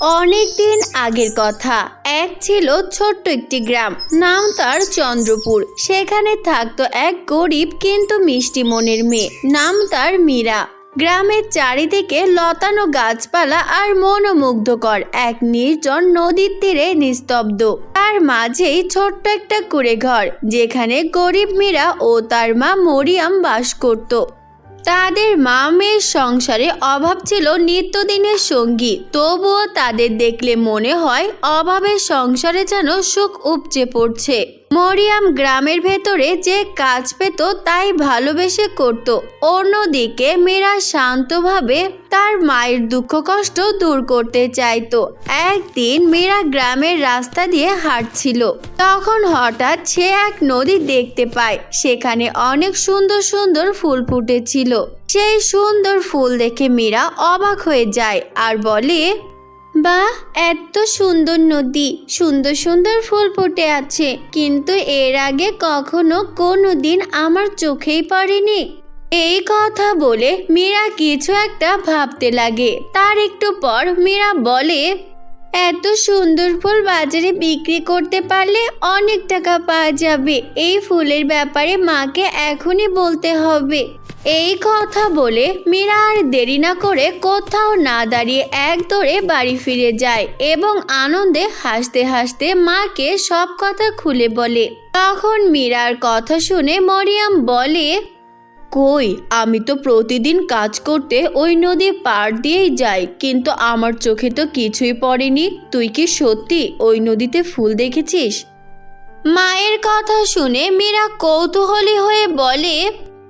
অনেক দিন আগের কথা। এক ছিল ছোট্ট একটি গ্রাম। নাম তার চন্দ্রপুর। সেখানে থাকতো এক গরিব কিন্তু মিষ্টি মনের মেয়ে। নাম তার মীরা। গ্রামের চারিদিকে লতানো গাছপালা আর মনোমুগ্ধকর এক নির্জন নদীর তীরে নিস্তব্ধ। তার মাঝেই ছোট্ট একটা কুড়ে ঘর যেখানে গরিব মীরা ও তার মা মরিয়াম বাস করত। তাদের মা মেয়ের সংসারে অভাব ছিল নিত্যদিনের সঙ্গী। তবুও তাদের দেখলে মনে হয় অভাবের সংসারে যেন সুখ উপচে পড়ছে। মরিয়াম গ্রামের ভেতরে যে কাজ পেত তাই ভালোবেসে করত। অন্যদিকে মেয়েরা শান্তভাবে তার মায়ের দুঃখ কষ্ট দূর করতে চাইতো। একদিন মেয়েরা গ্রামের রাস্তা দিয়ে হাঁটছিল। তখন হঠাৎ সে এক নদী দেখতে পায়। সেখানে অনেক সুন্দর সুন্দর ফুল ফুটেছিল। সেই সুন্দর ফুল দেখে মীরা অবাক হয়ে যায় আর বলে বাহ এত সুন্দর নদী, সুন্দর সুন্দর ফুল ফুটে আছে, কিন্তু এর আগে কখনো কোনো দিন আমার চোখেই পড়েনি। এই কথা বলে মীরা কিছু একটা ভাবতে লাগে। তার একটু পর মীরা বলে, এত সুন্দর ফুল বাজারে বিক্রি করতে পারলে অনেক টাকা পাওয়া যাবে। এই ফুলের ব্যাপারে মাকে এখনই বলতে হবে। এই কথা বলে মীরা আর দেরি না করে কোথাও না দাঁড়িয়ে এক দৌড়ে বাড়ি ফিরে যায় এবং আনন্দে হাসতে হাসতে মাকে সব কথা খুলে বলে। তখন মীরার কথা শুনে মরিয়াম বলে, কই, আমি তো প্রতিদিন কাজ করতে ওই নদী পার দিয়েই যাই, কিন্তু আমার চোখে তো কিছুই পড়েনি। তুই কি সত্যি ওই নদীতে ফুল দেখেছিস? মায়ের কথা শুনে মীরা কৌতূহলী হয়ে বলে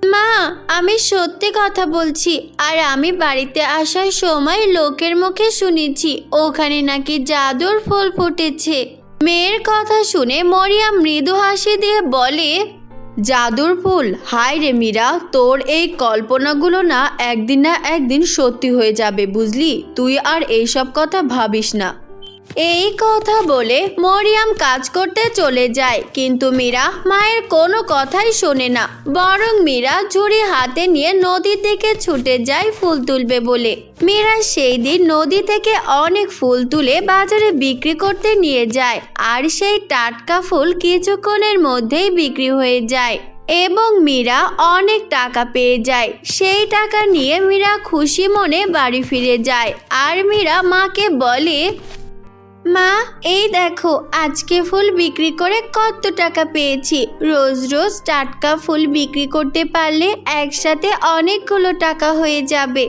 মা, আমি সত্যি কথা বলছি, আর আমি বাড়িতে আসার সময় লোকের মুখে শুনেছি, ওখানে নাকি জাদুর ফুল ফুটেছে। মেয়ের কথা শুনে মরিয়া মৃদু হাসি দিয়ে বলে, জাদুর ফুল? হায় রে মীরা, তোর এই কল্পনাগুলো না একদিন না একদিন সত্যি হয়ে যাবে, বুঝলি? তুই আর এইসব কথা ভাবিস না। এই কথা বলে মরিয়াম কাজ করতে চলে যায়, কিন্তু মীরা মায়ের কোনো কথাই শোনে না। বরং মীরা ঝুড়ি হাতে নিয়ে নদী থেকে ছুটে যায় ফুল তুলবে বলে। মীরা সেই দিন নদী থেকে অনেক ফুল তুলে বাজারে বিক্রি করতে নিয়ে যায় আর সেই টাটকা ফুল কিছুক্ষণের মধ্যেই বিক্রি হয়ে যায় এবং মীরা অনেক টাকা পেয়ে যায়। সেই টাকা নিয়ে মীরা খুশি মনে বাড়ি ফিরে যায় আর মীরা মাকে বলে মা, এই দেখো, আজকে ফুল বিক্রি করে কত টাকা পেয়েছি। রোজ রোজ টাটকা ফুল বিক্রি করতে পারলে একসাথে অনেকগুলো টাকা হয়ে যাবে।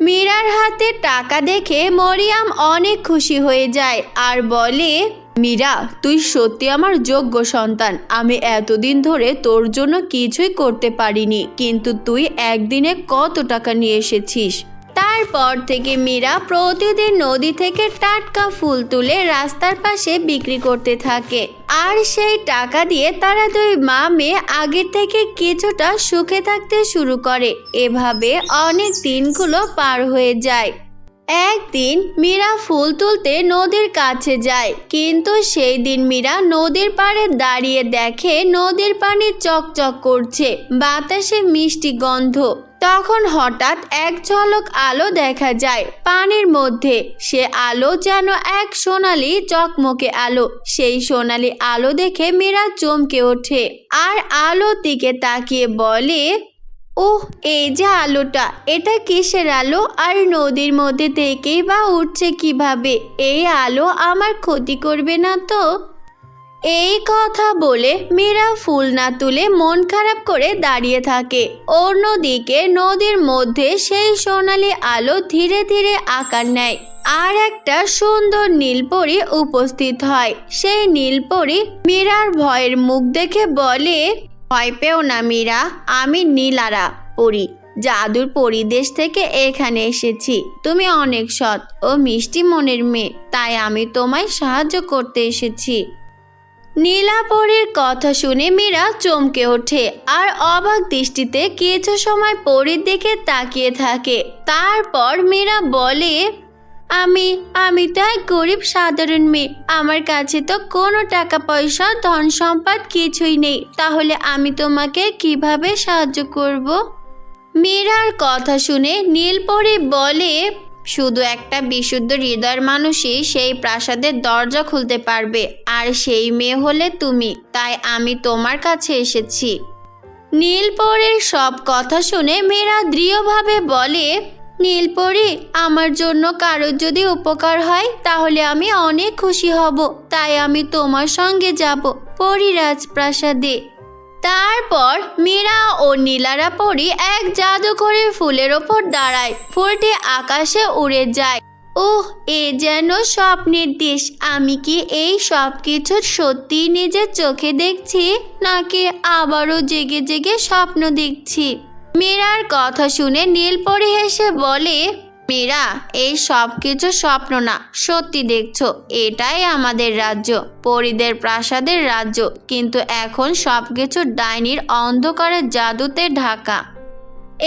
মীরার হাতে টাকা দেখে মরিয়াম অনেক খুশি হয়ে যায় আর বলে, মীরা, তুই সত্যি আমার যোগ্য সন্তান। আমি এতদিন ধরে তোর জন্য কিছুই করতে পারিনি, কিন্তু তুই একদিনে কত টাকা নিয়ে এসেছিস? তারপর থেকে মীরা প্রতিদিন নদী থেকে টাটকা ফুল তুলে রাস্তার পাশে বিক্রি করতে থাকে। আর সেই টাকা দিয়ে তারা দুই মা মেয়ে আগের থেকে কিছুটা সুখে থাকতে শুরু করে। এভাবে অনেক দিনগুলো পার হয়ে যায়। একদিন মীরা ফুল তুলতে নদীর কাছে যায়, কিন্তু সেই দিন মীরা নদীর পাড়ে দাঁড়িয়ে দেখে নদীর পানি চকচক করছে। বাতাসে মিষ্টি গন্ধ। তখন হঠাৎ এক ঝলক আলো দেখা যায় পানির মধ্যে। সে আলো যেন এক সোনালি চকমকে আলো। সেই সোনালি আলো দেখে মীরা চমকে ওঠে আর আলোর দিকে তাকিয়ে বলে ওহ এই যে আলোটা, এটা কিসের আলো? আর নদীর মধ্যে থেকেই বা উঠছে কীভাবে? এই আলো আমার ক্ষতি করবে না তো? এই কথা বলে মীরা ফুল না তুলে মন খারাপ করে দাঁড়িয়ে থাকে। অন্যদিকে নদীর মধ্যে সেই সোনালি আলো ধীরে ধীরে আকার নেয়। আর একটা সুন্দর নীলপরি উপস্থিত হয়। সেই নীলপরি মীরার ভয়ের মুখ দেখে বলে, ভয় পেও না মীরা, আমি নীলারা পরি। জাদুর পরিদেশ থেকে এখানে এসেছি। তুমি অনেক সৎ ও মিষ্টি মনের মেয়ে, তাই আমি তোমায় সাহায্য করতে এসেছি। নীলাপরির কথা শুনে মীরা চমকে ওঠে আর অবাক দৃষ্টিতে কিছু সময় পরীর দিকে তাকিয়ে থাকে। তারপর মীরা বলে, আমি আমি তো এক গরিব সাধারণ মেয়ে। আমার কাছে তো কোনো টাকা পয়সা, ধন সম্পদ কিছুই নেই। তাহলে আমি তোমাকে কীভাবে সাহায্য করব? মীরার কথা শুনে নীলপরি বলে শুধু একটা বিশুদ্ধ হৃদয়ের মানুষই সেই প্রাসাদের দরজা খুলতে পারবে, আর সেই মেয়ে হলে তুমি, তাই আমি তোমার কাছে এসেছি। নীলপরের সব কথা শুনে মেয়েরা দৃঢ়ভাবে বলে, নীলপরি, আমার জন্য কারোর যদি উপকার হয়, তাহলে আমি অনেক খুশি হব, তাই আমি তোমার সঙ্গে যাব, পরিরাজ প্রাসাদে। তারপর মীরা ও নীলারা পরি এক জাদুঘরের ফুলের ওপর দাঁড়ায়। ফুলটি আকাশে উড়ে যায়। ওহ এ যেন স্বপ্নের দেশ। আমি কি এই সব কিছু সত্যি নিজের চোখে দেখছি, নাকি আবারও জেগে জেগে স্বপ্ন দেখছি? মীরার কথা শুনে নীলপরি হেসে বলে মীরা, এই সব কিছু স্বপ্ন না, সত্যি দেখছ, এটাই আমাদের রাজ্য। পরিদের প্রাসাদের রাজ্য, কিন্তু এখন সব কিছু ডাইনির অন্ধকারের জাদুতে ঢাকা।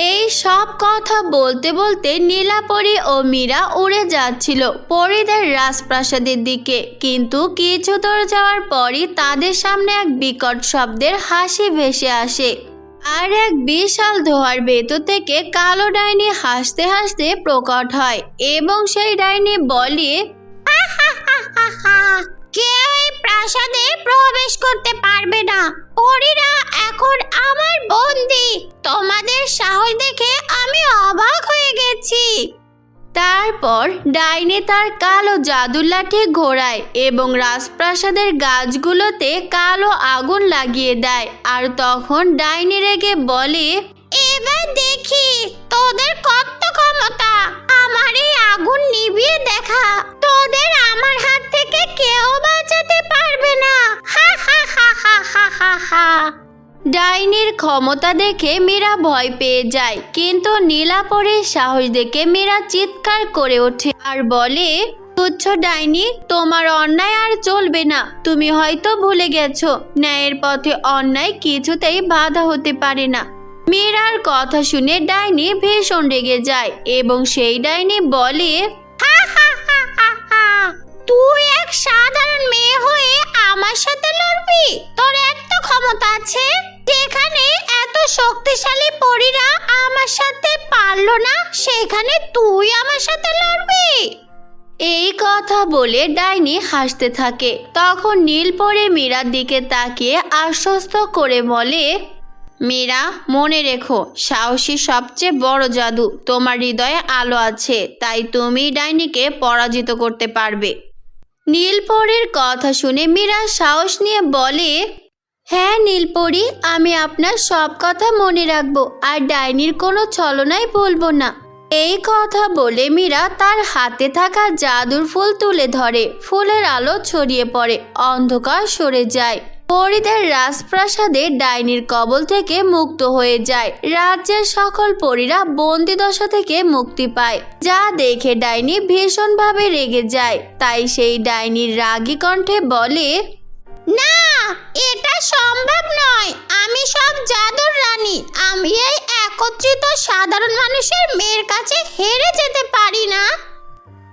এই সব কথা বলতে বলতে নীলাপরি ও মীরা উড়ে যাচ্ছিল পরিদের রাজপ্রাসাদের দিকে, কিন্তু কিছু দূর যাওয়ার পরই তাদের সামনে এক বিকট শব্দের হাসি ভেসে আসে। আর এক বিশাল ধোয়ার ভেতর থেকে কালো ডাইনি হাসতে হাসতে প্রকট হয় এবং সেই ডাইনি বলে কে এই প্রাসাদে প্রবেশ করতে পারবে না? পরীরা এখন আমার বন্দি। তোমাদের সাহস দেখে আমি অবাক হয়ে গেছি। তারপর ডাইনে তার কালো জাদুর লাঠি ঘোরায় এবং রাজপ্রাসাদের গাছগুলোতে কালো আগুন লাগিয়ে দেয়। আর তখন ডাইনি রেগে বলে, এবার দেখি তোদের কত ক্ষমতা। আমার এই আগুন নিভিয়ে দেখা। তোদের আমার হাত থেকে কেউ বাঁচাতে পারবে না। হা হা হা হা হা হা হা। ডাইনির ক্ষমতা দেখে মীরা ভয় পেয়ে যায় কিন্তু নীলাপরের সাহস দেখে মীরা চিৎকার করে ওঠে আর বলে তুচ্ছ ডাইনি তোমার অন্যায় আর চলবে না। তুমি হয়তো ভুলে গেছো ন্যায়ের পথে অন্যায় কিছুতেই বাধা হতে পারে না মীরার কথা শুনে ডাইনি ভীষণ রেগে যায় এবং সেই ডাইনি বলে "হা হা হা হা হা, তুই না সেখানে তুই আমার সাথে লড়বি? এই কথা বলে ডাইনি হাসতে থাকে। তখন নীল পরে মীরার দিকে তাকিয়ে আশ্বস্ত করে বলে, মীরা, মনে রেখো, সাহসী সবচেয়ে বড় জাদু। তোমার হৃদয়ে আলো আছে, তাই তুমি ডাইনিকে পরাজিত করতে পারবে। নীলপরীর কথা শুনে মীরা সাহস নিয়ে বলে হ্যাঁ নীলপরি আমি আপনার সব কথা মনে রাখব, আর ডাইনির কোনো ছলনাই বলব না। এই কথা বলে মীরা তার হাতে থাকা জাদুর ফুল তুলে ধরে। ফুলের আলো ছড়িয়ে পড়ে, অন্ধকার সরে যায়। পরিদের রাজপ্রাসাদে ডাইনির কবল থেকে মুক্ত হয়ে যায়। রাজ্যের সকল পরীরা বন্দি দশা থেকে মুক্তি পায়। যা দেখে ডাইনি ভীষণভাবে রেগে যায়। তাই সেই ডাইনির রাগী কণ্ঠে বলে না, এটা সম্ভব নয়। আমি সব জাদুর রানী। আমি এই একত্রিত সাধারণ মানুষের মেয়ের কাছে হেরে যেতে পারি না।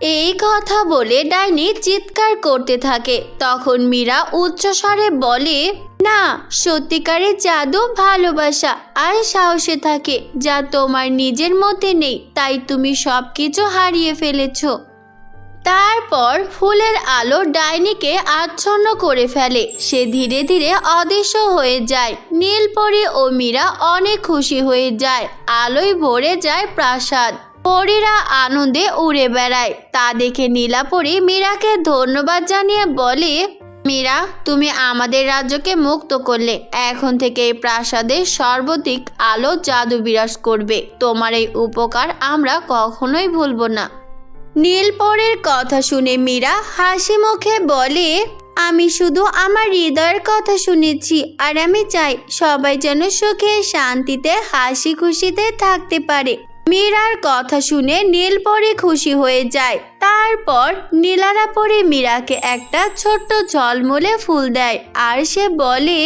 এই কথা বলে ডাইনি চিৎকার করতে থাকে। তখন মীরা উচ্চস্বরে বলে, না সত্যিকারের জাদু ভালোবাসা আর সাহসে থাকে। যা তোমার নিজের মধ্যে নেই, তাই তুমি সব কিছু হারিয়ে ফেলেছো। তারপর ফুলের আলো ডাইনিকে আচ্ছন্ন করে ফেলে। সে ধীরে ধীরে অদৃশ্য হয়ে যায়। নীলপরি ও মীরা অনেক খুশি হয়ে যায়। আলোয় ভরে যায় প্রাসাদ। পরীরা আনন্দে উড়ে বেড়ায়। তা দেখে নীলাপরি মীরাকে ধন্যবাদ জানিয়ে বলে, মীরা, তুমি আমাদের রাজ্যকে মুক্ত করলে। এখন থেকে এই প্রাসাদের সর্বাধিক আলো জাদু বিরাজ করবে। তোমার এই উপকার আমরা কখনোই ভুলব না। নীলপরের কথা শুনে মীরা হাসি মুখে বলে, আমি শুধু আমার হৃদয়ের কথা শুনেছি, আর আমি চাই সবাই যেন সুখে, শান্তিতে, হাসি খুশিতে থাকতে পারে। মীরার কথা শুনে নীলপরি খুশি হয়ে যায়। তারপর নীলারা পরে মীরাকে একটা ছোট্ট ঝলমলে ফুল দেয়, আর সে বলে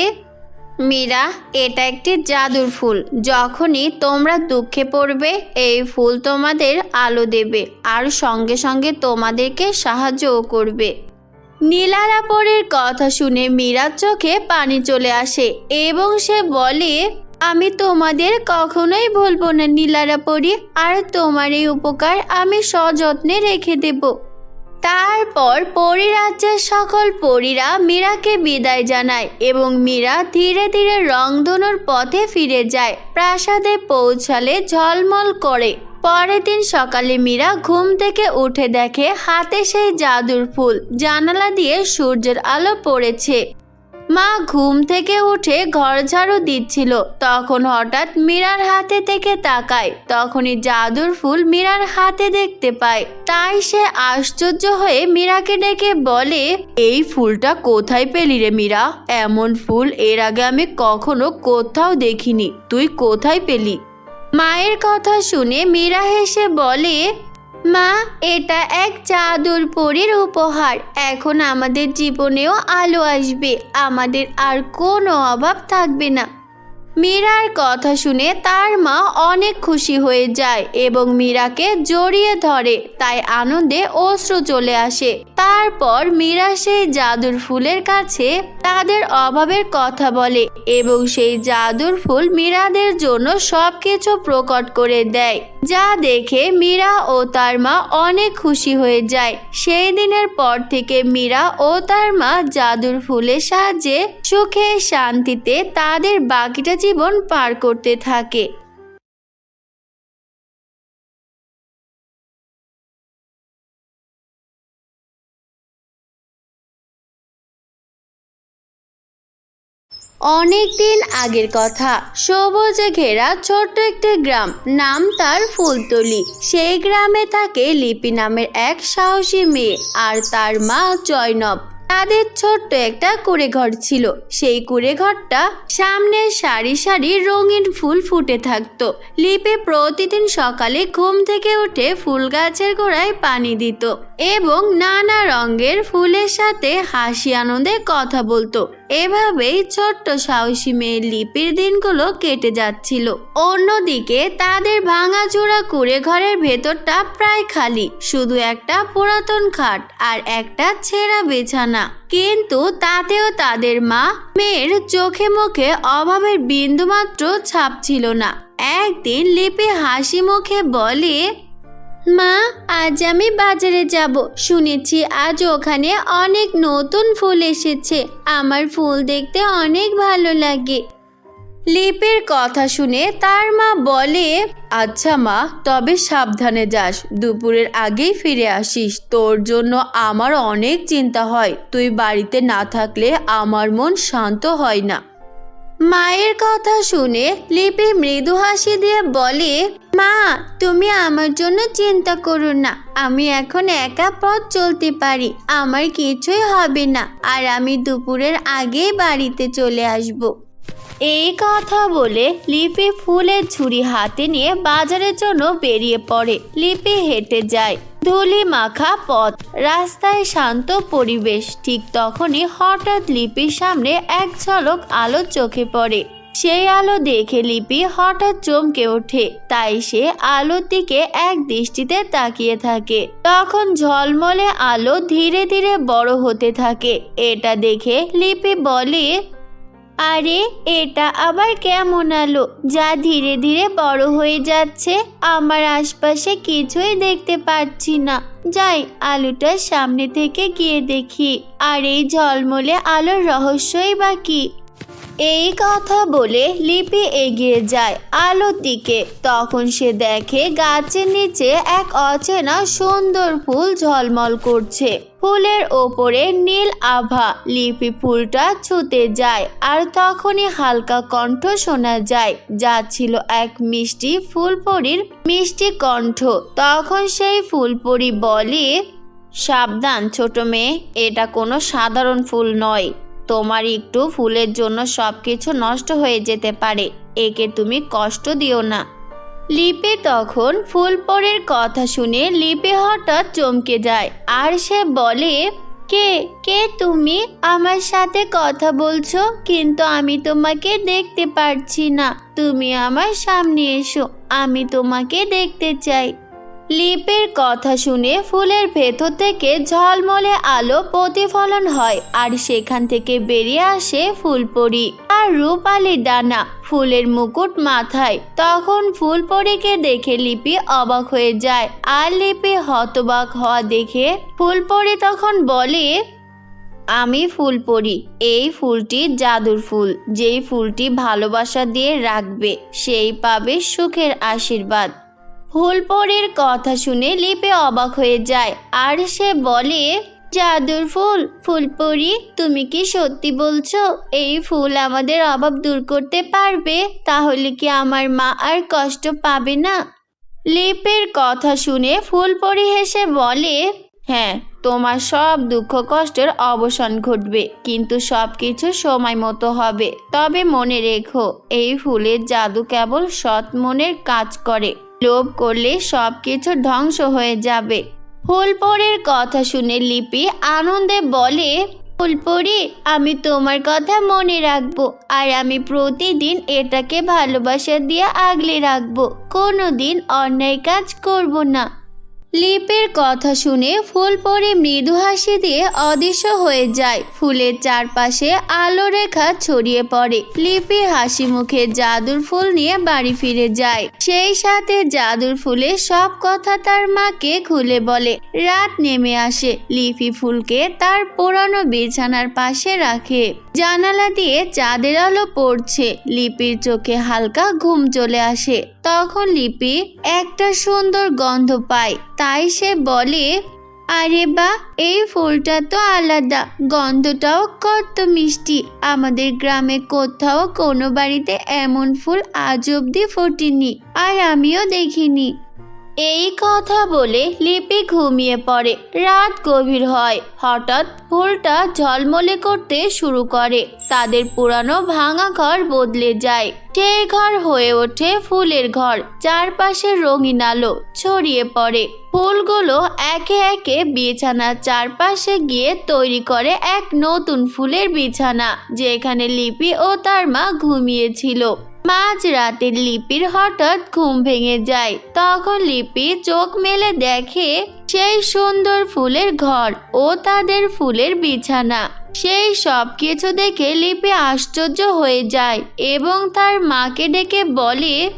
মীরা, এটা একটি জাদুর ফুল। যখনই তোমরা দুঃখে পড়বে, এই ফুল তোমাদের আলো দেবে আর সঙ্গে সঙ্গে তোমাদেরকে সাহায্যও করবে। নীলারাপরের কথা শুনে মীরার চোখে পানি চলে আসে এবং সে বলে, আমি তোমাদের কখনোই ভুলবো না নীলারা পরি আর তোমার এই উপকার আমি সযত্নে রেখে দেব। তারপর পরিরাজ্যের সকল পরীরা মীরাকে বিদায় জানায় এবং মীরা ধীরে ধীরে রংধনুর পথে ফিরে যায়। প্রাসাদে পৌঁছালে ঝলমল করে। পরের দিন সকালে মীরা ঘুম থেকে উঠে দেখে হাতে সেই জাদুর ফুল। জানালা দিয়ে সূর্যের আলো পড়েছে। মা ঘুম থেকে উঠে ঘর ঝাড়ু দিচ্ছিল। তখন হঠাৎ মীরার হাতে থেকে তাকায়। তখনই জাদুর ফুল মীরার হাতে দেখতে পায়। তাই সে আশ্চর্য হয়ে মীরাকে ডেকে বলে, এই ফুলটা কোথায় পেলি রে মীরা? এমন ফুল এর আগে আমি কখনো কোথাও দেখিনি। তুই কোথায় পেলি? মায়ের কথা শুনে মীরা হেসে বলে মা, এটা এক জাদুর পরীর উপহার। এখন আমাদের জীবনেও আলো আসবে। আমাদের আর কোনো অভাব থাকবে না। মীরার কথা শুনে তার মা অনেক খুশি হয়ে যায় এবং মীরাকে জড়িয়ে ধরে। তাই আনন্দে অশ্রু চলে আসে। তারপর মীরা সেই জাদুর ফুলের কাছে তাদের অভাবের কথা বলে এবং সেই জাদুর ফুল মীরাদের জন্য সবকিছু প্রকট করে দেয়, যা দেখে মীরা ও তার মা অনেক খুশি হয়ে যায়। সেই দিনের পর থেকে মীরা ও তার মা জাদুর ফুলের সাহায্যে সুখে শান্তিতে তাদের বাকিটা জীবন পার করতে থাকে। অনেক দিন আগের কথা। সবুজে ঘেরা ছোট্ট একটি গ্রাম। নাম তার ফুলতলি। সেই গ্রামে থাকে লিপি নামের এক সাহসী মেয়ে আর তার মা জয়নব। তাদের ছোট্ট একটা কুড়ে ঘর ছিল। সেই কুড়ে ঘরটা সামনে সারি সারি রঙিন ফুল ফুটে থাকতো। লিপি প্রতিদিন সকালে ঘুম থেকে উঠে ফুল গাছের গোড়ায় পানি দিত এবং নানা রঙের ফুলের সাথে হাসি আনন্দে কথা বলতো। এভাবেই ছোট্ট সাহসী মেয়ের লিপির দিনগুলো কেটে যাচ্ছিল। অন্যদিকে তাদের ভাঙাচোরা কুড়ে ঘরের ভেতরটা প্রায় খালি, শুধু একটা পুরাতন খাট আর একটা ছেঁড়া বিছানা। কিন্তু তাতেও তাদের মা মেয়ের চোখে মুখে অভাবের বিন্দুমাত্র ছাপ ছিল না। একদিন লিপি হাসি মুখে বলে মা, আজ আমি বাজারে যাব। শুনেছি আজ ওখানে অনেক নতুন ফুল এসেছে। আমার ফুল দেখতে অনেক ভালো লাগে। লিপের কথা শুনে তার মা বলে আচ্ছা মা, তবে সাবধানে যাস। দুপুরের আগেই ফিরে আসিস। তোর জন্য আমার অনেক চিন্তা হয়। তুই বাড়িতে না থাকলে আমার মন শান্ত হয় না। মায়ের কথা শুনে লিপি মৃদু হাসি দিয়ে বলে, মা, তুমি আমার জন্য চিন্তা করো না। আমি এখন একা পথ চলতে পারি। আমার কিছুই হবে না। আর আমি দুপুরের আগেই বাড়িতে চলে আসব। এই কথা বলে লিপি ফুলের ঝুড়ি হাতে নিয়ে বাজারের জন্য বেরিয়ে পড়ে। লিপি হেঁটে যায়। ধুলি মাখা পথ। রাস্তায় শান্ত পরিবেশ। ঠিক তখনই হঠাৎ লিপির সামনে এক ঝলক আলো চোখে পড়ে। সেই আলো দেখে লিপি হঠাৎ চমকে ওঠে। তাই সে আলোর দিকে এক দৃষ্টিতে তাকিয়ে থাকে। তখন ঝলমলে আলো ধীরে ধীরে বড় হতে থাকে। এটা দেখে লিপি বলে আরে, এটা আবার কেমন আলো? যা ধীরে ধীরে বড় হয়ে যাচ্ছে। আমার আশপাশে কিছুই দেখতে পাচ্ছি না। যাই আলোটার সামনে থেকে গিয়ে দেখি। আর এই ঝলমলে আলোর রহস্যই বা কি? এই কথা বলে লিপি এগিয়ে যায় আলোর দিকে। তখন সে দেখে গাছের নিচে এক অচেনা সুন্দর ফুল ঝলমল করছে। ফুলের ওপরে নীল আভা। লিপি ফুলটা ছুতে যায় আর তখনই হালকা কণ্ঠ শোনা যায়, যা ছিল এক মিষ্টি ফুলপরির মিষ্টি কণ্ঠ। তখন সেই ফুলপরি বলে, সাবধান ছোট মেয়ে, এটা কোনো সাধারণ ফুল নয়। তোমার একটু ফুলের জন্য সব কিছু নষ্ট হয়ে যেতে পারে, একে তুমি কষ্ট দিও না। লিপি তখন ফুলপরের কথা শুনে লিপি হঠাৎ চমকে যায়। আর সে বলে, কে কে তুমি? আমার সাথে কথা বলছো, কিন্তু আমি তোমাকে দেখতে পারছি না। তুমি আমার সামনে এসো, আমি তোমাকে দেখতে চাই। লিপের কথা শুনে ফুলের ভেতর থেকে ঝলমলে আলো প্রতিফলন হয়, আর সেখান থেকে বেরিয়ে আসে ফুলপরি আর রূপালি ডানা ফুলের মুকুট মাথায়। তখন ফুলপরিকে দেখে লিপি অবাক হয়ে যায়, আর লিপি হতবাক হওয়া দেখে ফুলপরি তখন বলে, আমি ফুল পরি এই ফুলটি জাদুর ফুল। যেই ফুলটি ভালোবাসা দিয়ে রাখবে, সেই পাবে সুখের আশীর্বাদ। ফুলপরির কথা শুনে লিপি অবাক হয়ে যায়। আর সে বলে, জাদুর ফুল, ফুলপরি, তুমি কি সত্যি বলছো? এই ফুল আমাদের অভাব দূর করতে পারবে, তাহলে কি আমার মা আর কষ্ট পাবে না? লিপের কথা শুনে ফুলপরি হেসে বলে হ্যাঁ তোমার সব দুঃখ কষ্টের অবসান ঘটবে, কিন্তু সব কিছু সময় মতো হবে। তবে মনে রেখো, এই ফুলের জাদু কেবল সৎ মনের কাজ করে। লোভ করলে সব কিছু ধ্বংস হয়ে যাবে। ফুলপরের কথা শুনে লিপি আনন্দে বলে, ফুলপরি, আমি তোমার কথা মনে রাখব আর আমি প্রতিদিন এটাকে ভালোবাসা দিয়ে আগলে রাখব। কোনোদিন অন্যায় কাজ করব না। লিপির কথা শুনে ফুল পরে মৃদু হাসি দিয়ে অদৃশ্য হয়ে যায়। ফুলের চারপাশে আলো রেখা ছড়িয়ে পড়ে। লিপি হাসি মুখে জাদুর ফুল নিয়ে বাড়ি ফিরে যায়। সেই সাথে জাদুর ফুলের সব কথা তার মাকে খুলে বলে। রাত নেমে আসে। লিপি ফুলকে তার পুরানো বিছানার পাশে রাখে। জানালা দিয়ে চাঁদের আলো পড়ছে। লিপির চোখে হালকা ঘুম চলে আসে। তখন লিপি একটা সুন্দর গন্ধ পায়। তাই সে বলে, আরে বা, এই ফুলটা তো আলাদা। গন্ধটাও কত মিষ্টি। আমাদের গ্রামে কোথাও কোনো বাড়িতে এমন ফুল আজ অব্দি ফোটেনি, আর আমিও দেখিনি। এই কথা বলে লিপি ঘুমিয়ে পড়ে। রাত গভীর হয়। হঠাৎ ফুলটা ঝলমলে করতে শুরু করে। তাদের পুরানো ভাঙা ঘর বদলে যায়। সেই ঘর হয়ে ওঠে ফুলের ঘর। চারপাশে রঙিন আলো ছড়িয়ে পড়ে। ফুলগুলো একে একে বিছানার চারপাশে গিয়ে তৈরি করে এক নতুন ফুলের বিছানা, যেখানে লিপি ও তার মা ঘুমিয়েছিল। মাঝ রাতের লিপির হঠাৎ ঘুম ভেঙে যায়। তখন লিপি চোখ মেলে দেখে সেই সুন্দর ফুলের ঘর ও তাদের ফুলের বিছানা। সেই সব কিছু দেখে লিপি আশ্চর্য হয়ে যায় এবং তার মাকে ডেকে বলে,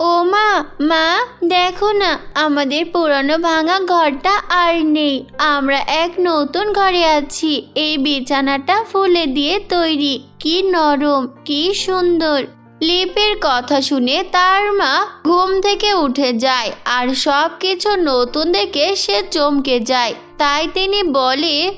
ও মা মা, দেখো না, আমাদের পুরানো ভাঙা ঘরটা আর নেই। আমরা এক নতুন ঘরে আছি। এই বিছানাটা ফুলে দিয়ে তৈরি। কি নরম, কি সুন্দর। লিপির কথা শুনে তার মা ঘুম থেকে উঠে যায় আর সব কিছু নতুন দেখে সে চমকে যায়। তাই তিনি বলে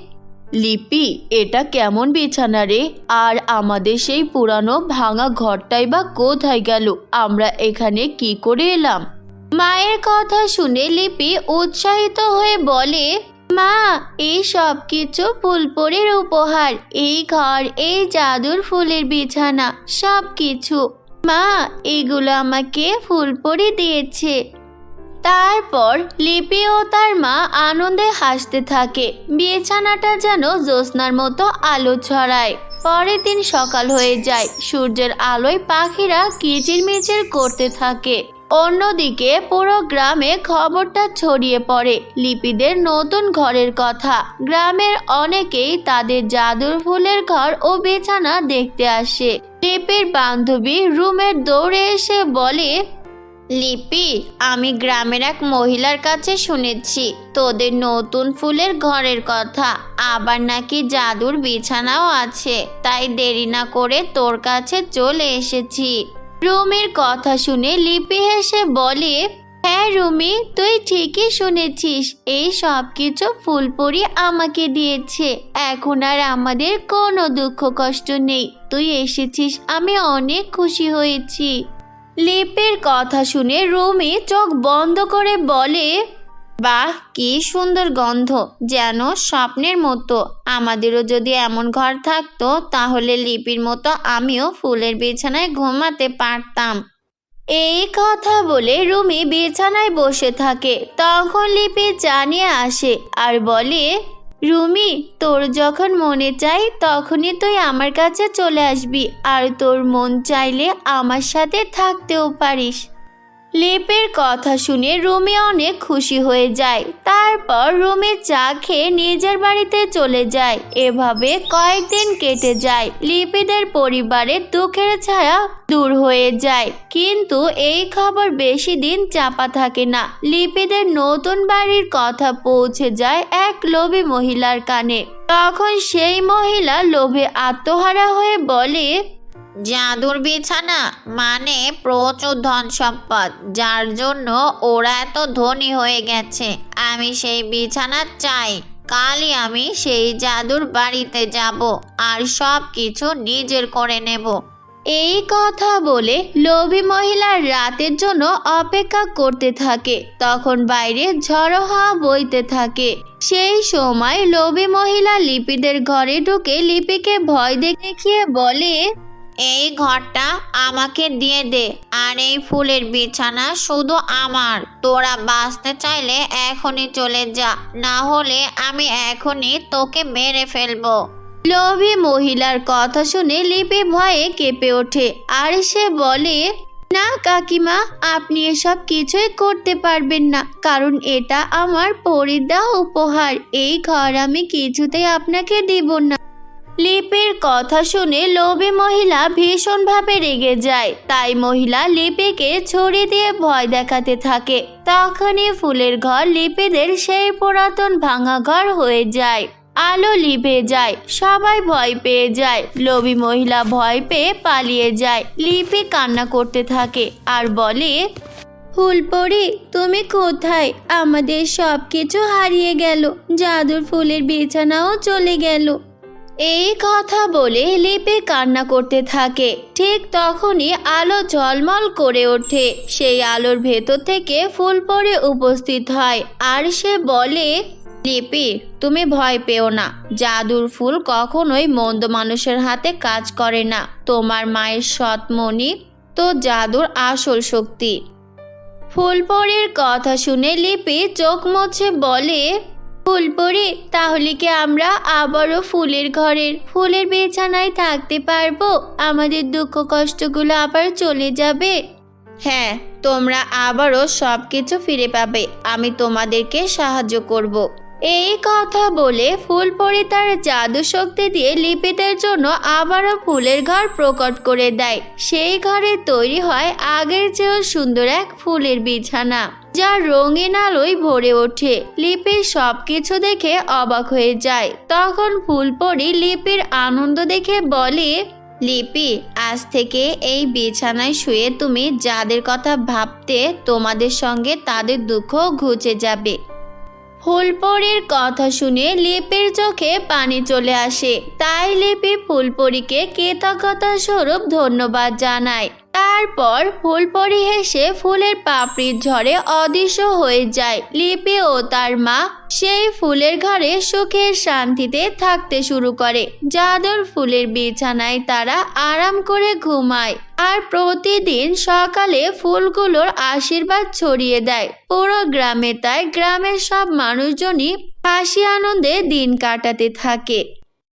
লিপি এটা কেমন বিছানা রে? আর আমাদের সেই পুরানো ভাঙা ঘরটাই বা কোথায় গেল? আমরা এখানে কি করে এলাম? মায়ের কথা শুনে লিপি উৎসাহিত হয়ে বলে মা, এই সব কিছু ফুলপরির উপহার, এই ঘর, এই জাদুর ফুলের বিছানা সব কিছু মা, এগুলো আমাকে ফুলপরি দিয়েছে। তারপর লিপি ও তার মা আনন্দে হাসতে থাকে। বিছানাটা যেন জ্যোৎস্নার মতো আলো ছড়ায়। পরের দিন সকাল হয়ে যায়। সূর্যের আলোয় পাখিরা কিচিরমিচির করতে থাকে। অন্যদিকে পুরো গ্রামে খবরটা ছড়িয়ে পড়ে লিপিদের নতুন ঘরের কথা। গ্রামের অনেকেই তাদের জাদুর ফুলের ঘর ও বিছানা দেখতে আসে। লিপির বান্ধবী রুমের দৌড়ে এসে বলে, লিপি, আমি গ্রামের এক মহিলার কাছে শুনেছি, তোদের নতুন ফুলের ঘরের কথা। আবার নাকি জাদুর বিছানাও আছে, তাই দেরি না করে তোর কাছে চলে এসেছি। রুমির কথা শুনে লিপি হেসে বলে হ্যাঁ রুমি, তুই ঠিকই শুনেছিস। এই সব কিছু ফুলপরি আমাকে দিয়েছে। এখন আর আমাদের কোনো দুঃখ কষ্ট নেই। তুই এসেছিস, আমি অনেক খুশি হয়েছি। লিপির কথা শুনে রুমি চোখ বন্ধ করে বলে বাহ, কি সুন্দর গন্ধ। যেন স্বপ্নের মতো। আমাদেরও যদি এমন ঘর থাকতো, তাহলে লিপির মতো আমিও ফুলের বিছানায় ঘুমাতে পারতাম। এই কথা বলে রুমি বিছানায় বসে থাকে। তখন লিপি জানিয়ে আসে আর বলে, রুমি, তোর যখন মনে চাই, তখনই তুই আমার কাছে চলে আসবি। আর তোর মন চাইলে আমার সাথে থাকতেও পারিস। লিপির কথা শুনে রুমি অনেক খুশি হয়ে যায়। তারপর রুমি চা খেয়ে নিজের বাড়িতে চলে যায়। এভাবে কয়েকদিন কেটে যায়। লিপিদের পরিবারে দুঃখের ছায়া দূর হয়ে যায়। কিন্তু এই খবর বেশি দিন চাপা থাকে না। লিপিদের নতুন বাড়ির কথা পৌঁছে যায় এক লোভী মহিলার কানে। তখন সেই মহিলা লোভে আত্মহারা হয়ে বলে জাদুর বিছানা মানে প্রচুর ধন সম্পদ, যার জন্য ওরা এত ধনী হয়ে গেছে। আমি সেই বিছানা চাই, কালই আমি সেই জাদুর বাড়িতে যাব আর সব কিছু নিজের করে নেব। এই কথা বলে লোভী মহিলা রাতের জন্য অপেক্ষা করতে থাকে, তখন বাইরে ঝড়ো হাওয়া বইতে থাকে। সেই সময় লোভী মহিলা লিপিদের ঘরে ঢুকে লিপিকে ভয় দেখিয়ে বলে এই ঘরটা আমাকে দিয়ে দে, আর এই ফুলের বিছানা শুধু আমার। তোরা বাঁচতে চাইলে এখনই চলে যা, না হলে আমি এখনই তোকে মেরে ফেলব। লোভী মহিলার কথা শুনে লিপি ভয়ে কেঁপে ওঠে, আর সে বলে, না কাকিমা, আপনি এসব কিছুই করতে পারবেন না, কারণ এটা আমার পরিদা উপহার। এই ঘর আমি কিছুতেই আপনাকে দিব না। লিপির কথা শুনে লোভী মহিলা ভীষণভাবে রেগে যায়। তাই মহিলা লিপিকে ছড়ি দিয়ে ভয় দেখাতে থাকে। তখনই ফুলের ঘর লিপিদের সেই পুরাতন ভাঙা ঘর হয়ে যায়। আলো লিভে যায়, সবাই ভয় পেয়ে যায়। লোভী মহিলা ভয় পেয়ে পালিয়ে যায়। লিপি কান্না করতে থাকে আর বলে, ফুলপরি, তুমি কোথায়? আমাদের সব কিছু হারিয়ে গেল। জাদুর ফুলের বিছানাও চলে গেল। এই কথা বলে লিপি কান্না করতে থাকে। ঠিক তখনই আলো ঝলমল করে ওঠে। সেই আলোর ভেতর থেকে ফুল পরে উপস্থিত হয়। আর সে বলে, লিপি, তুমি ভয় পেও না। জাদুর ফুল কখনোই মন্দ মানুষের হাতে কাজ করে না। তোমার মায়ের সৎমণি তো জাদুর আসল শক্তি। ফুলপরির কথা শুনে লিপি চোখ মুছে বলে ফুলপরি তাহলে কি আমরা আবারও ফুলের ঘরের, ফুলের বিছানায় থাকতে পারব? আমাদের দুঃখ কষ্টগুলো আবার চলে যাবে। হ্যাঁ তোমরা আবারও সব কিছু ফিরে পাবে। আমি তোমাদেরকে সাহায্য করব। এই কথা বলে ফুলপরি তার জাদু শক্তি দিয়ে লিপিদের জন্য আবারও ফুলের ঘর প্রকট করে দেয়। সেই ঘরে তৈরি হয় আগের চেয়েও সুন্দর এক ফুলের বিছানা যা রঙিন আলোয় ভরে ওঠে। লিপির সবকিছু দেখে অবাক হয়ে যায়। তখন ফুলপরি লিপির আনন্দ দেখে বলে, লিপি, আজ থেকে এই বিছানায় শুয়ে তুমি যাদের কথা ভাবতে তোমাদের সঙ্গে তাদের দুঃখ ঘুচে যাবে। ফুলপরির কথা শুনে লিপির চোখে পানি চলে আসে। তাই লিপি ফুলপরিকে কৃতজ্ঞতা স্বরূপ ধন্যবাদ জানায়। তারপর ফুলপরি হেসে ফুলের পাপড়ির ঝড়ে অদৃশ্য হয়ে যায়। লিপি ও তার মা সেই ফুলের ঘরে সুখের শান্তিতে থাকতে শুরু করে। জাদুর ফুলের বিছানায় তারা আরাম করে ঘুমায় আর প্রতিদিন সকালে ফুলগুলোর আশীর্বাদ ছড়িয়ে দেয়। পুরো গ্রামে তাই গ্রামের সব মানুষজনই হাসি আনন্দে দিন কাটাতে থাকে।